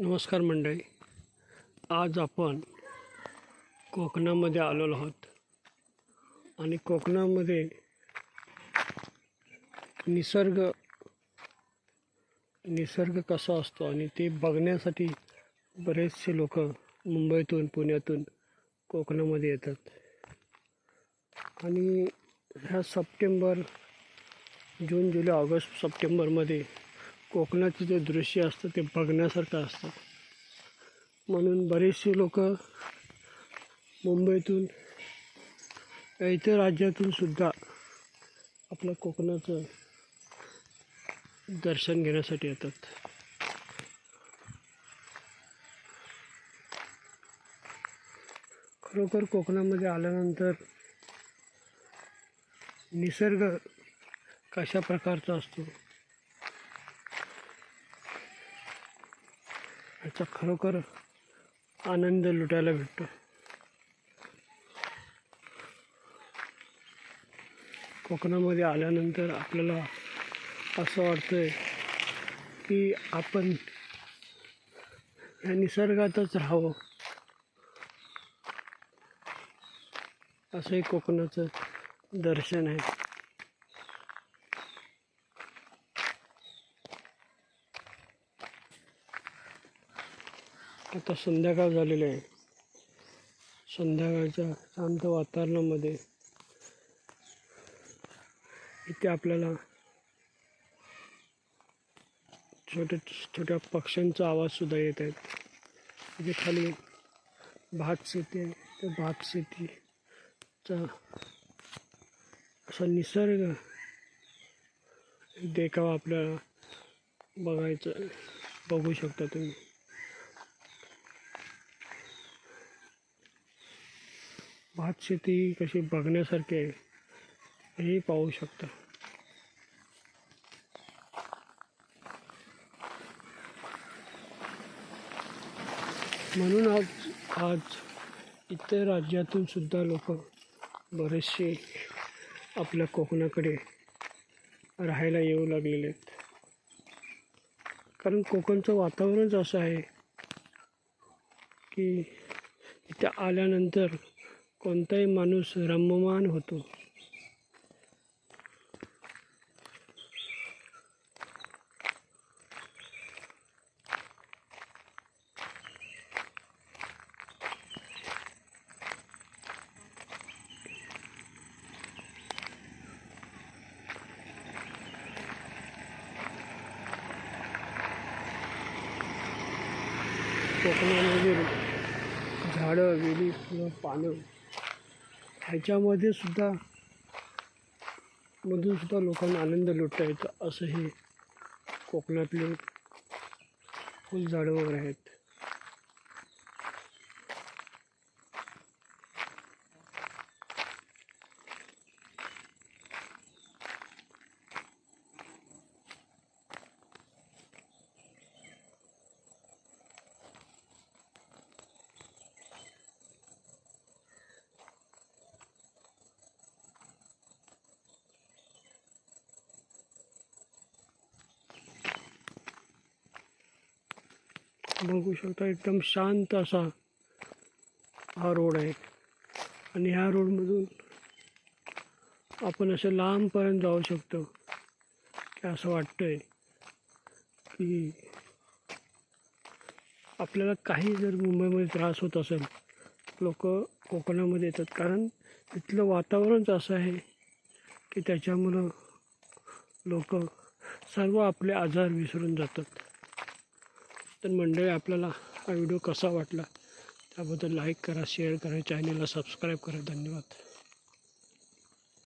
नमस्कार मंडळी. आज आपण कोकणामध्ये आलेलो आहोत. आणि कोकणामध्ये निसर्ग निसर्ग कसा असतो आणि ते बघण्यासाठी बरेचसे लोक मुंबईतून पुण्यातून कोकणामध्ये येतात. आणि ह्या सप्टेंबर जून जुलै ऑगस्ट सप्टेंबरमध्ये कोकणाचं जे दृश्य असतं ते बघण्यासारखं असतं. म्हणून बरेचसे लोक मुंबईतून इतर राज्यातून सुद्धा आपलं कोकणाचं दर्शन घेण्यासाठी येतात. खरोखर कोकणामध्ये आल्यानंतर निसर्ग कशा प्रकारचा असतो? त्याचा खरोखर आनंद लुटायला भेटतो. कोकणामध्ये आल्यानंतर आपल्याला असं वाटतंय की आपण या निसर्गातच राहावं. असंही कोकणाचं दर्शन आहे. आता संध्याकाळ झालेली आहे. संध्याकाळच्या शांत वातावरणामध्ये इथे आपल्याला छोट्या छोट्या पक्ष्यांचा आवाजसुद्धा येत आहेत. इथे खाली भात शेती आहे. त्या भात शेतीचा असा निसर्ग देखावा आपल्याला बघायचं बघू शकता तुम्ही. भात शेती कशी बघण्यासारखी आहे हे पाहू शकता. म्हणून आज आज इतर राज्यातून सुद्धा लोक बरेचसे आपल्या कोकणाकडे राहायला येऊ लागलेले आहेत. कारण कोकणचं वातावरणच असं आहे की इथे आल्यानंतर कोणताही माणूस रममान होतो. कोकणामध्ये झाडं वेली फुलं पानं ह्याच्यामध्ये सुद्धा मधून सुद्धा लोकांना आनंद लुटता येतो. असं हे कोकणातले फुलझाडं वगैरे आहेत. बघू शकता एकदम शांत असा हा रोड आहे. आणि ह्या रोडमधून आपण असं लांबपर्यंत जाऊ शकतो. की असं वाटतंय की आपल्याला काही जर मुंबईमध्ये त्रास होत असेल लोक कोकणामध्ये येतात. कारण इथलं वातावरणच असं आहे की त्याच्यामुळं लोक सर्व आपले आजार विसरून जातात. तर मंडळी आपल्याला हा व्हिडिओ कसा वाटला त्याबद्दल लाईक करा शेअर करा चॅनलला सबस्क्राईब करा. धन्यवाद.